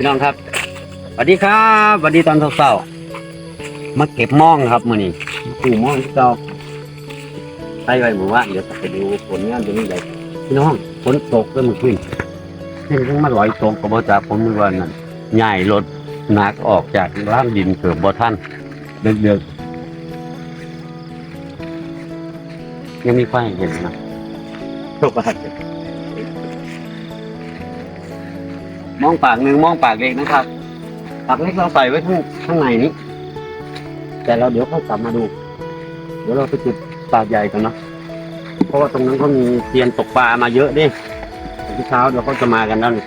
พี่น้องครับสวัสดีครับสวัสดีตอนเช้าๆมาเก็บม่องครับมื้อนี้ปูม่องที่เราใส่ไว้หมู่ว่าเดี๋ยวจะไปดูผลงานตัวนี้เลยพี่น้องฝนตกแล้วมันขึ้นเห็นทั้งมาลอยตกก็บ่จากผมนึกว่านั่นใหญ่รถหนักออกจากล่างดินเกือบบ่ทันเดือดๆยังมีไฟเห็นนะโชคดี มองปากหนึ่งมองปากเล็กนะครับ ปากเล็กเราใส่ไว้ข้างข้างในนี้ แต่เราเดี๋ยวค่อยกลับมาดู เดี๋ยวเราไปจุดปากใหญ่กันเนาะ เพราะว่าตรงนั้นก็มีเตียนตกปลามาเยอะดิที่เช้าเดี๋ยวเขาจะมากันแล้วนี่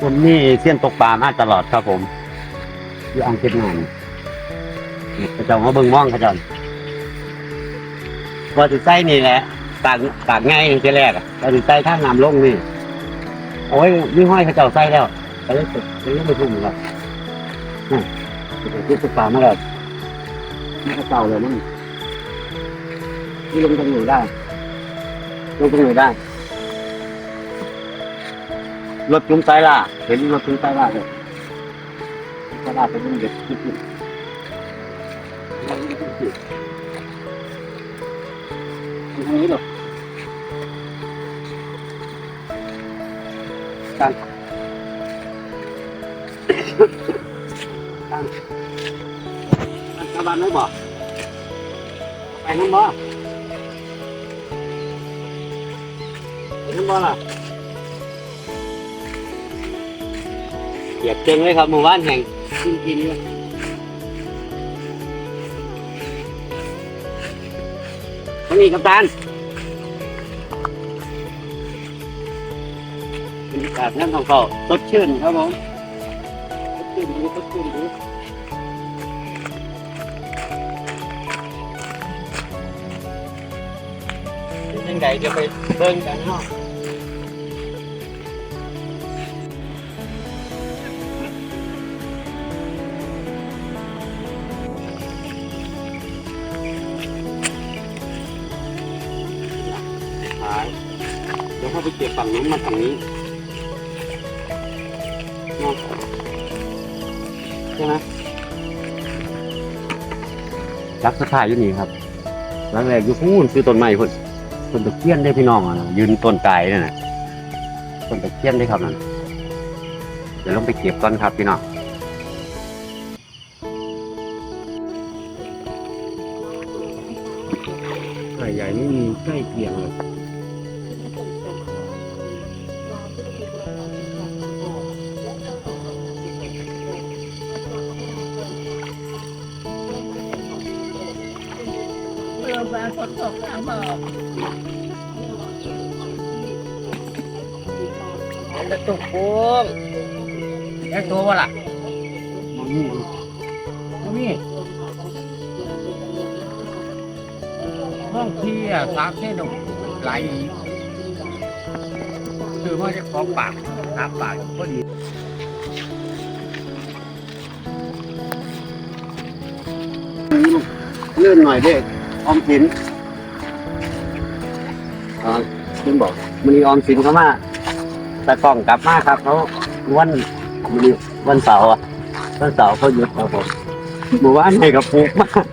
ผมนี่เตียนตกปลามาตลอดครับผมอยู่อ่างเก็บน้ำนี่เขาเจ้ามาเบิ่งม่องเขาเจ้าว่าจะใส่นี่แหละปากปากง่ายทีแรกอะเราจะใส่ท่าน้ำลงนี่ โอ้ยนี่ห้อยเขาเจ้าใส่แล้วไปเล่นตึกไปเล่นไปทุ่มแล้วนี่ที่ตกปลามาแล้วนี่เขาเจ้าเลยนั่นนี่ลงตรงไหนได้ลงตรงไหนได้ รถจุ้มไซล่ะเห็นรถจุ้มไซล่ะเลยไซล่ะเป็นเด็กคิดอยู่ทางนี้หรอ การการกระบาดไม่บอกไปน้ำบ่ไปน้ำบ่ล่ะเหยียบเก่งเลยครับหมู่บ้านแห่งกินกินเลยนี่กัปตันากาศนั่นของเขาสดชื่นครับผมสดชื่นดีสดชื่นดีเป็นยังไงเดี๋ยวไปเบิ่งกันเนาะเดี๋ยวเข้าไปเก็บฝั่งนู้นมาฝั่งนี้ รักสถายอยู่นี่ครับรักแรกอยู่พูนคือต้นไม้พุ่นต้นตะเคียนได้พี่น้องอะนะยืนต้นไก่นั่นน่ะต้นตะเคียนได้ครับนั่นเดี๋ยวลองไปเก็บก่อนครับพี่น้องใหญ่ไม่มีใกล้เคียงเลย เรือแบฝนตกน้ำบอกมันจะตกโค้งแยกตัววะล่ะมันนี่มันี่ห้องที่อะสามเส้นหไหลคือว่าจะของปากสามปากพอดีเลื่อนหน่อยเด้ ออมสินอ่าคุณบอกมันนี้ออมสินเขามาแตะกล้องกลับมาครับเขาวันมื้อนี้วันเสาร์อะวันเสาร์เขาหยุดครับผมหมู่บ้านให้กับปุกมาก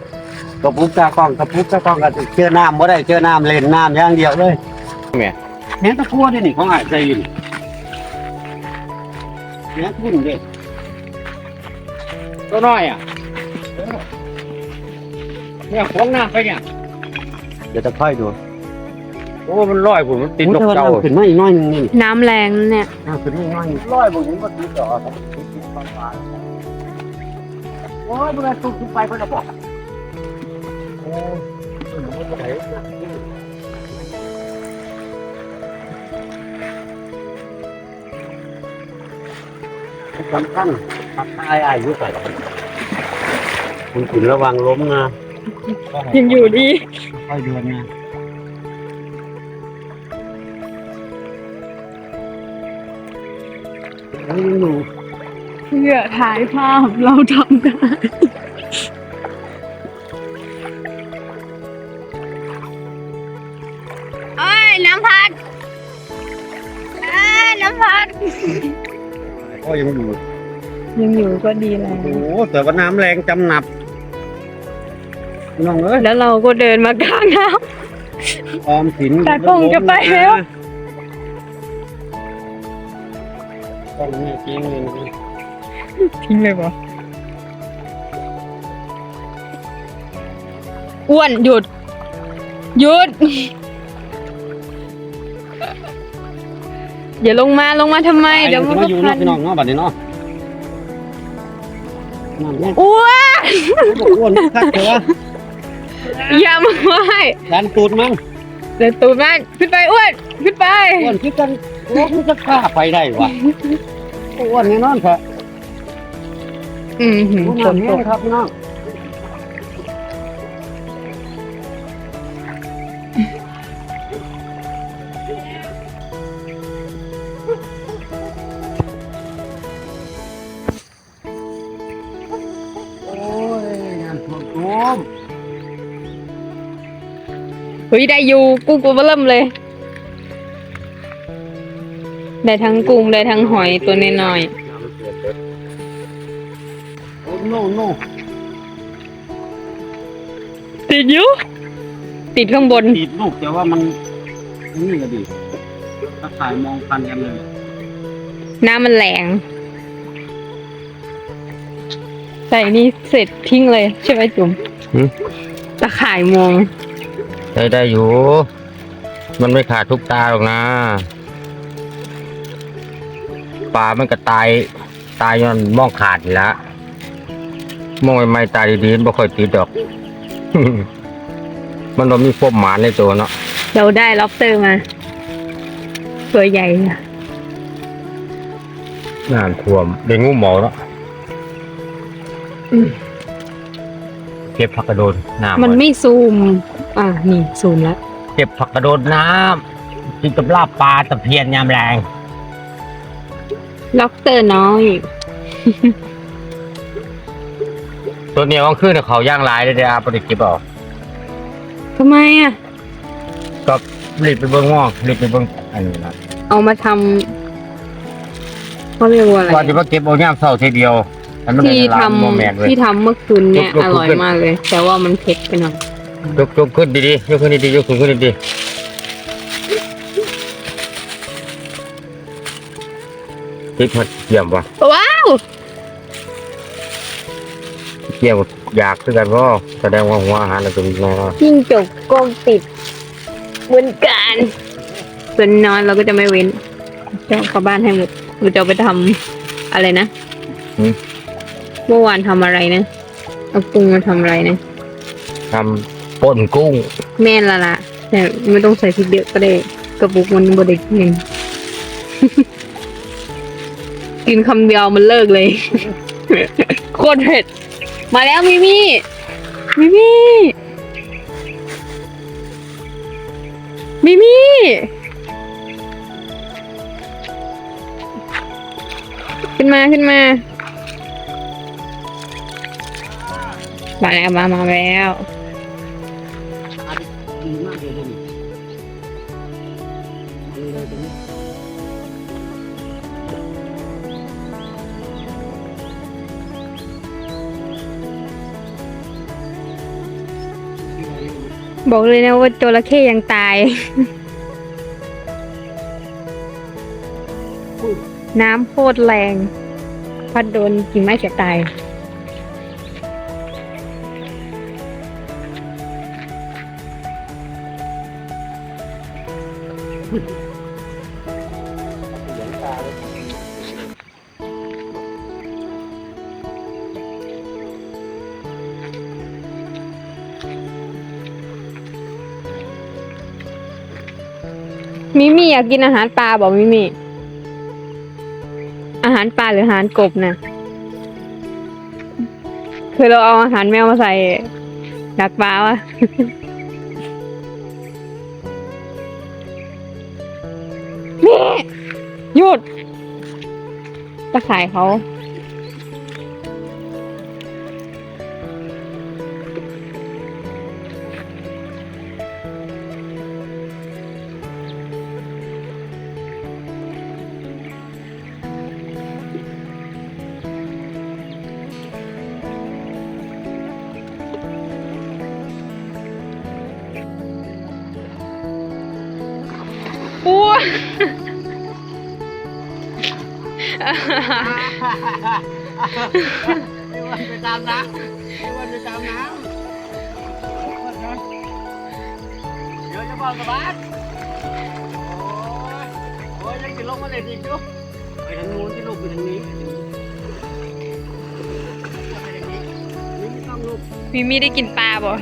กับปุกตากล้องกับปุกตากล้องก็เชื่อน้ำบ่ได้เชื่อน้ำเล่นน้ำอย่างเดียวเลยแม่แม่ตะพัวนี่นี่ของอายใจยินแม่ทุ่นเด้ตัวน้อยอะเนี่ยของน้าไปเนี่ย เดี๋ยวจะค่อยดูโอ้มันลอยผมมันติดนกอุ๊ยเจ้าแต่ว่ขึ้นมาอีกหน้อยหนึงนี่น้ำแรงเนี่ยอ่าขึ้นมาอีกหน้อยหนึงลอยผมมันติดต่อครับติดปลาปลาโอ้ยมันตุกไปเพื่อนบอกโอ้ยมันไหลนะสำคัญทักทายอายุใส่คุณขุนระวังล้มนะยังอยู่ดี ค่อยเดินนะเฮ้ยยังอยู่เพื่อถ่ายภาพเราทำได้เอ้ย น้ำพัดเอ้ย น้ำพัด ก็ยังอยู่ยังอยู่ก็ดีแล้วโอ้โหแต่ว่าน้ำแรงจำหนับ น้องเอ้ยแล้วเราก็เดินมากลางน้ออมสินตากล้องจะไปแล้วกล้องนี่จริงเลยนะำทิ้งเลยปะอ้วนหยุด หยุด อย่าลงมาลงมาทำไม เดี๋ยวมันมาก็อยู่พัเนาะนพี่น้องเนาะบัดนี้เนาะนั่นแหละอ้วนอ้วนคักเถอะวะ อย่ามาไหวดันตูดมันเดินตูดมันขึ้นไปอ้วนขึ้นไปอ้วนคิดกันโอ้มันจะกล้าไปได้วะอ้วนแน่นอนครับอืมหืมฝฝนนตตกกครับพี่น้อง เฮ้ยได้อยู่กุ้งตัวเบิ่มเลย ได้ทั้งกุ้งได้ทั้งหอยตัวน้อยโอ้โน่โน่ๆติดอยู่ติดข้างบน ติดลูกแต่ว่ามันนี่ก็ดีถ้าถ่ายมองพันกันเลยน้ำมันแรงใส่นี่เสร็จทิ้งเลย ใช่ไหมจุ๋มตะข่ายมอง ได้ได้อยู่ มันไม่ขาดทุกตาหรอกนะปลามันก็ตาย ตายย้อนมองขาดอยู่แล้วมองไม่ๆตายดีๆไม่ค่อยติดดอก มันบ่มีพวกหมาในตัวเนาะเราได้ล็อบสเตอร์มา ตัวใหญ่อะน้ำท่วมได้งูหมอเนาะเก็บผักกระโดนน้ำมันไว้ไม่ซูม อะนี่ซูมแล้วเก็บผักกระโดนน้ำกินกับลาบปลาตะเพียนยามแรงล็อบสเตอร์น้อย ตัวเนี้ยวันขึ้นเขาย่างลายเลยเดี๋ยวอาไปเก็บเอาทำไมอะ ก็รีบไปเบิ้งง่องรีบไปเบิ้งอันนี้นะเอามาทำเขาเรียกว่าอะไร ก่อนจะมาเก็บเอาย่ามเศร้าทีเดียวอันมันที่เป็นร้านโมแมนทำเว้ยที่ทำเมื่อคืนเนี่ยยกยกอร่อยขึ้นมากเลย แต่ว่ามันเผ็ดไปหน่อย ยกยกขึ้นดีๆยกขึ้นดีๆยกขึ้นขึ้นดีๆพริกมันเยี่ยมว่ะว้าวเยี่ยมอยากคือกันว่าแสดงว่าหัวอาหารเราเป็นแน่นอนยิ่งจกกงติดเหมือนกันส่วนนอนเราก็จะไม่เว้นจะเอาเข้าบ้านให้หมดเราจะเอาไปทำอะไรนะเมื่อวานทำอะไรนะเอากุ้งมาทำอะไรนะทำ ป่นกุ้ง แม่นละละแต่ไม่ต้องใส่พริกเยอะก็ได้กระปุกมันบไดกินกินคำเดียวมันเลิกเลย โคตรเผ็ด มาแล้วมิมี่มิมี่มิมี่ขึ้นมาขึ้นมา มาแล้วมามาแล้ว เลยตัวนี้มันเลยตรงนี้บอกเลยนะว่าจระเข้ยังตาย น้ำโคตรแรง พัดโดนกิ่งไม้เสียตาย มิมี่อยากกินอาหารปลาบอกมิมี่อาหารปลาหรืออาหารกบนะคือเราเอาอาหารแมวมาใส่ดักปลาวะนี่หยุดตะข่ายเขา ไอ้วันไปตามน้ำไอ้วันไปตามน้ำเดี๋ยวจะบอกกับบ้านโอ้ยโอ้ยยังกินลงมาเลยดิจุ๊บไปทางนู้นที่ลูกไปทางนี้ไปทางนี้ไม่ต้องลูกมีมีได้กินปลาบ่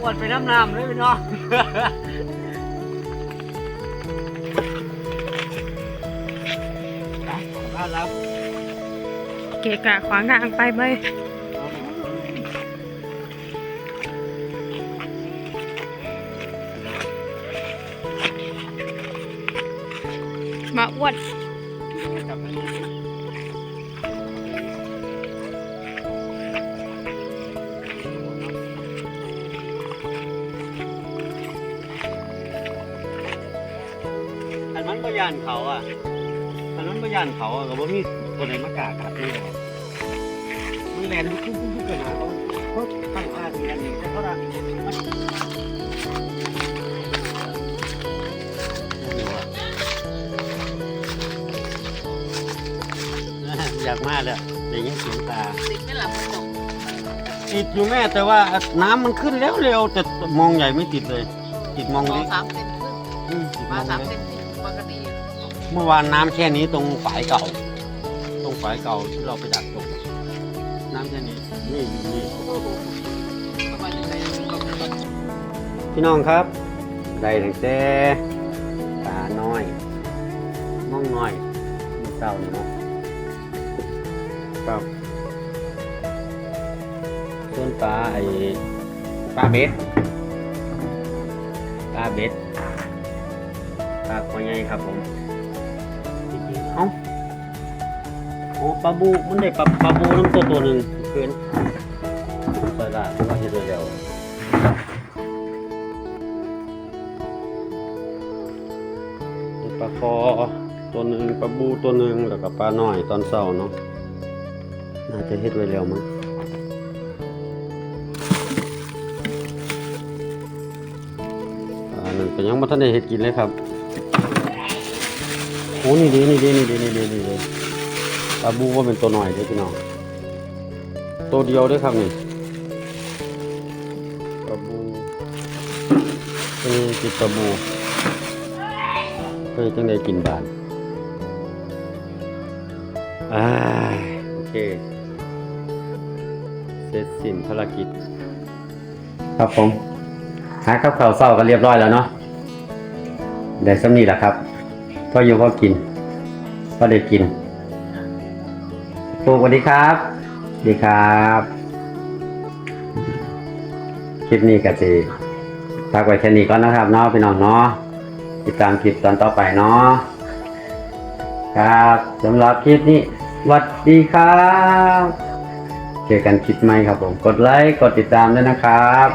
อ้วนไปน้ำน้ำเลยพี่น้องบ้านเราเกะกะขวางทางไปไปมาอ้วน ยานเขาอะอันนั้นก็ยานเขาอะก็บ่มีคนไหนมากล้ากัดนี่หรอกมันแลนทุกทุกทุกกันนะเขาเขาตั้งท่าดีอันนี้แต่เขาละอยากมากเลยได้ยินเสียงตาติดไม่หลับไม่ตกติดอยู่แม่แต่ว่าน้ำมันขึ้นแล้วเร็วแต่มองใหญ่ไม่ติดเลย ติดมองเล็กสามเซนครึ่งอืมาสามเซนที่ปกติ เมื่อวานน้ำแค่นี้ตรงฝายเก่า ตรงฝายเก่าที่เราไปดักตกน้ำแค่นี้นี่นี่พี่น้องครับ ได้ตั้งแต่ปลาน้อยม่องน้อยมีเศร้าเนาะครับส่วนปลาไอ้ปลาเบ็ดปลาเบ็ดปลาคอยใหญ่ครับผม ปลาบูมันได้ปลาปลาบูน้ำตัวตัวหนึ่งเกินใส่ละเพราะว่าเฮ็ดเร็วปลาคอตัวหนึ่งปลาบูตัวหนึ่งแล้วก็ปลาหน้อยตอนเช้าเนาะน่าจะเฮ็ดไว้แล้วมั้งอันนั้นก็ยังบ่ทันได้เฮ็ดกินเลยครับโอ้นี่ดีนี่ดีนี่ดีนี่ดีนี่ดี ปลาบูว่าเป็นตัวหน้อยเด้อพี่น้องตัวเดียวด้อครับนี่ปลาบูนี่กินปลาบูเพื่อจังได้กินบานอ่าโอเค เสร็จสิ้นภารกิจ ครับผมหาข้าวข่าวเศร้ากันเรียบร้อยแล้วเนาะได้สำนีแหละครับ ก็อยู่ก็กิน ก็ได้กิน ปูสวัสดีครับสวัสดีครับคลิปนี้ก็จะพักไว้แค่นี้ก่อนนะครับเนาะพี่น้องเนาะติดตามคลิปตอนต่อไปเนาะครับสำหรับคลิปนี้สวัสดีครับ เจอกันคลิปใหม่ครับผม กดไลค์ กดติดตามด้วยนะครับ